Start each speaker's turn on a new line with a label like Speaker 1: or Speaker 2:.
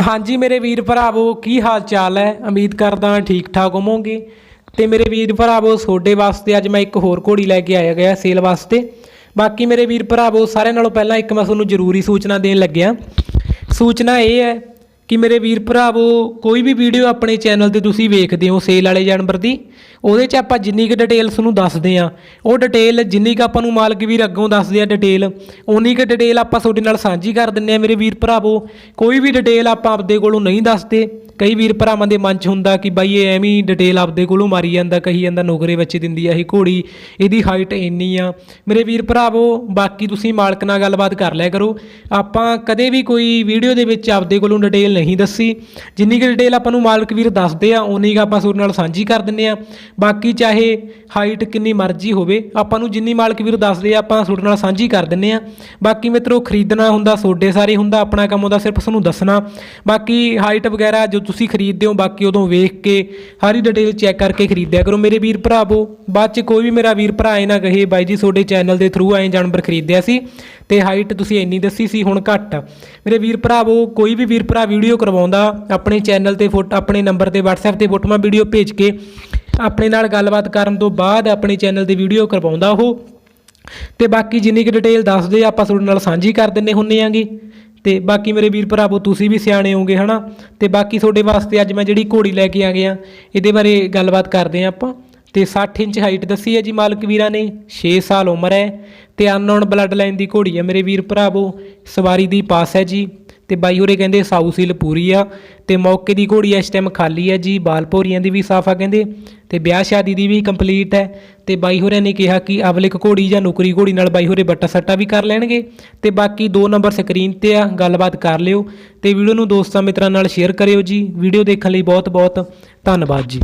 Speaker 1: ਹਾਂਜੀ ਮੇਰੇ ਵੀਰ ਭਰਾਵੋ, ਕੀ ਹਾਲ ਚਾਲ ਹੈ? ਉਮੀਦ ਕਰਦਾ ਠੀਕ ਠਾਕ ਹੋਵੋਗੇ। ਤੇ ਮੇਰੇ ਵੀਰ ਭਰਾਵੋ, ਤੁਹਾਡੇ ਵਾਸਤੇ ਅੱਜ ਮੈਂ ਇੱਕ ਹੋਰ ਘੋੜੀ ਲੈ ਕੇ ਆਇਆ ਗਿਆ ਸੇਲ ਵਾਸਤੇ। ਬਾਕੀ ਮੇਰੇ ਵੀਰ ਭਰਾਵੋ, ਸਾਰਿਆਂ ਨਾਲੋਂ ਪਹਿਲਾਂ ਇੱਕ ਮੈਂ ਤੁਹਾਨੂੰ ਜ਼ਰੂਰੀ ਸੂਚਨਾ ਦੇਣ ਲੱਗਿਆ। ਸੂਚਨਾ ਇਹ ਹੈ ਕਿ ਮੇਰੇ ਵੀਰ ਭਰਾਵੋ ਕੋਈ ਵੀ ਵੀਡੀਓ ਆਪਣੇ ਚੈਨਲ ਤੇ ਤੁਸੀਂ ਵੇਖਦੇ ਹੋ ਸੇਲ ਵਾਲੇ ਜਾਨਵਰ ਦੀ, ਉਹਦੇ 'ਚ ਆਪਾਂ ਜਿੰਨੀ ਕੁ ਡਿਟੇਲ ਨੂੰ ਦੱਸਦੇ ਆ ਉਹ ਡਿਟੇਲ ਜਿੰਨੀ ਕੁ ਆਪਾਂ ਨੂੰ ਮਾਲਕ ਵੀਰ ਅੱਗੋਂ ਦੱਸਦੇ ਆ ਡਿਟੇਲ ਉਨੀ ਕੁ ਡਿਟੇਲ ਆਪਾਂ ਤੁਹਾਡੇ ਨਾਲ ਸਾਂਝੀ ਕਰ ਦਿੰਨੇ ਆ ਮੇਰੇ ਵੀਰ ਭਰਾਵੋ। ਕੋਈ ਵੀ ਡਿਟੇਲ ਆਪਾਂ ਆਪਦੇ ਕੋਲੋਂ ਨਹੀਂ ਦੱਸਦੇ। ਕਈ ਵੀਰ ਭਰਾਵਾਂ ਦੇ ਮਨ 'ਚ ਹੁੰਦਾ ਕਿ ਬਾਈ ਇਹ ਐਵੇਂ ਡਿਟੇਲ ਆਪਦੇ ਕੋਲੋਂ ਮਾਰੀ ਜਾਂਦਾ, ਕਹੀ ਜਾਂਦਾ, ਨੁਕਰੇ ਵਿੱਚ ਦਿੰਦੀ ਆ ਇਹ ਘੋੜੀ, ਇਹਦੀ ਹਾਈਟ ਇੰਨੀ ਆ। ਮੇਰੇ ਵੀਰ ਭਰਾਵੋ, ਬਾਕੀ ਤੁਸੀਂ ਮਾਲਕ ਨਾਲ ਗੱਲਬਾਤ ਕਰ ਲਿਆ ਕਰੋ। ਆਪਾਂ ਕਦੇ ਵੀ ਕੋਈ ਵੀਡੀਓ ਦੇ ਵਿੱਚ ਆਪਦੇ ਕੋਲੋਂ ਡਿਟੇਲ ਨਹੀਂ ਦੱਸੀ। ਜਿੰਨੀ ਕੁ ਡਿਟੇਲ ਆਪਾਂ ਨੂੰ ਮਾਲਕ ਵੀਰ ਦੱਸਦੇ ਆ ਉਨੀ ਕੁ ਆਪਾਂ ਤੁਹਾਡੇ ਨਾਲ ਸਾਂਝੀ ਕਰ ਦਿੰਨੇ ਆ। ਬਾਕੀ ਚਾਹੇ ਹਾਈਟ ਕਿੰਨੀ ਮਰਜ਼ੀ ਹੋਵੇ, ਆਪਾਂ ਨੂੰ ਜਿੰਨੀ ਮਾਲਕ ਵੀਰ ਦੱਸਦੇ ਆ, ਆਪਾਂ ਤੁਹਾਡੇ ਨਾਲ ਸਾਂਝੀ ਕਰ ਦਿੰਨੇ ਆ। ਬਾਕੀ ਮਿੱਤਰੋ, ਖਰੀਦਣਾ ਹੁੰਦਾ, ਸੋਡੇ ਸਾਰੇ ਹੁੰਦਾ, ਆਪਣਾ ਕੰਮ ਹੁੰਦਾ ਸਿਰਫ ਤੁਹਾਨੂੰ ਦੱਸਣਾ। ਬਾਕੀ ਹਾਈਟ ਵਗੈਰਾ ਜੋ ਤੁਸੀਂ ਖਰੀਦਦੇ ਹੋ, ਬਾਕੀ ਉਦੋਂ ਵੇਖ ਕੇ ਸਾਰੀ ਡਿਟੇਲ ਚੈੱਕ ਕਰਕੇ ਖਰੀਦਿਆ ਕਰੋ। ਮੇਰੇ ਵੀਰ ਭਰਾਵੋ ਬਾਅਦ ਚ ਕੋਈ ਵੀ ਮੇਰਾ ਵੀਰ ਭਰਾ ਇਹ ਨਾ ਕਹੇ, ਬਾਈ ਜੀ, ਤੁਹਾਡੇ ਚੈਨਲ ਦੇ ਥਰੂ ਐਂ ਜਾਨਵਰ ਖਰੀਦਿਆ ਸੀ ਤੇ ਹਾਈਟ ਤੁਸੀਂ ਇੰਨੀ ਦੱਸੀ ਸੀ, ਹੁਣ ਘੱਟ। ਮੇਰੇ ਵੀਰ ਭਰਾਵੋ ਕੋਈ ਵੀ ਵੀਰ ਭਰਾ ਵੀਡੀਓ ਕਰਵਾਉਂਦਾ, ਆਪਣੇ ਚੈਨਲ ਤੇ ਫੋਟੋ, ਆਪਣੇ ਨੰਬਰ ਤੇ WhatsApp ਤੇ ਫੋਟੋਆਂ ਵੀਡੀਓ ਭੇਜ ਕੇ, ਆਪਣੇ ਨਾਲ ਗੱਲਬਾਤ ਕਰਨ ਤੋਂ ਬਾਅਦ ਆਪਣੇ ਚੈਨਲ ਤੇ ਵੀਡੀਓ ਕਰਵਾਉਂਦਾ ਉਹ। ਤੇ ਬਾਕੀ ਜਿੰਨੀ ਕੁ ਡਿਟੇਲ ਦੱਸਦੇ, ਆਪਾਂ ਤੁਹਾਡੇ ਨਾਲ ਸਾਂਝੀ ਕਰ ਦਿੰਨੇ ਹੁੰਨੇ ਆਂਗੇ। ਤੇ ਬਾਕੀ ਮੇਰੇ ਵੀਰ ਭਰਾਵੋ, ਤੁਸੀਂ ਵੀ ਸਿਆਣੇ ਹੋਗੇ ਹਨਾ? ਤੇ ਬਾਕੀ ਤੁਹਾਡੇ ਵਾਸਤੇ ਅੱਜ ਮੈਂ ਜਿਹੜੀ ਘੋੜੀ ਲੈ ਕੇ ਆ ਗਿਆ, ਇਹਦੇ ਬਾਰੇ ਗੱਲਬਾਤ ਕਰਦੇ ਆ ਆਪਾਂ। ਤੇ 60 ਇੰਚ ਹਾਈਟ ਦੱਸੀ ਹੈ ਜੀ ਮਾਲਕ ਵੀਰਾਂ ਨੇ। 6 ਸਾਲ ਉਮਰ ਹੈ ਤੇ ਅਨਨੋਨ ਬਲੱਡ ਲਾਈਨ ਦੀ ਘੋੜੀ ਹੈ ਮੇਰੇ ਵੀਰ ਭਰਾਵੋ। ਸਵਾਰੀ ਦੀ ਪਾਸ ਹੈ ਜੀ। ਤੇ ਬਾਈ ਹੋਰੇ ਕਹਿੰਦੇ ਸਾਊ ਸੀਲ ਪੂਰੀ ਆ। ਤੇ ਮੌਕੇ ਦੀ ਘੋੜੀ ਇਸ ਟਾਈਮ ਖਾਲੀ ਹੈ ਜੀ। ਬਾਲਪੋਰੀਆਂ ਦੀ ਵੀ ਸਾਫਾ ਕਹਿੰਦੇ। ਤੇ ਵਿਆਹ ਸ਼ਾਦੀ ਦੀ ਵੀ ਕੰਪਲੀਟ ਹੈ। ਤੇ ਬਾਈ ਹੋਰਾਂ ਨੇ ਕਿਹਾ ਕਿ ਅਵਲਿਕ ਘੋੜੀ ਜਾਂ ਨੁਕਰੀ ਘੋੜੀ ਨਾਲ ਬਾਈ ਹੋਰੇ ਬੱਟਾ ਸੱਟਾ ਵੀ ਕਰ ਲੈਣਗੇ। ਤੇ ਬਾਕੀ ਦੋ ਨੰਬਰ ਸਕਰੀਨ ਤੇ ਆ, ਗੱਲਬਾਤ ਕਰ ਲਿਓ। ਤੇ ਵੀਡੀਓ ਨੂੰ ਦੋਸਤਾਂ ਮਿੱਤਰਾਂ ਨਾਲ ਸ਼ੇਅਰ ਕਰਿਓ ਜੀ। ਵੀਡੀਓ ਦੇਖਣ ਲਈ ਬਹੁਤ ਬਹੁਤ ਧੰਨਵਾਦ ਜੀ।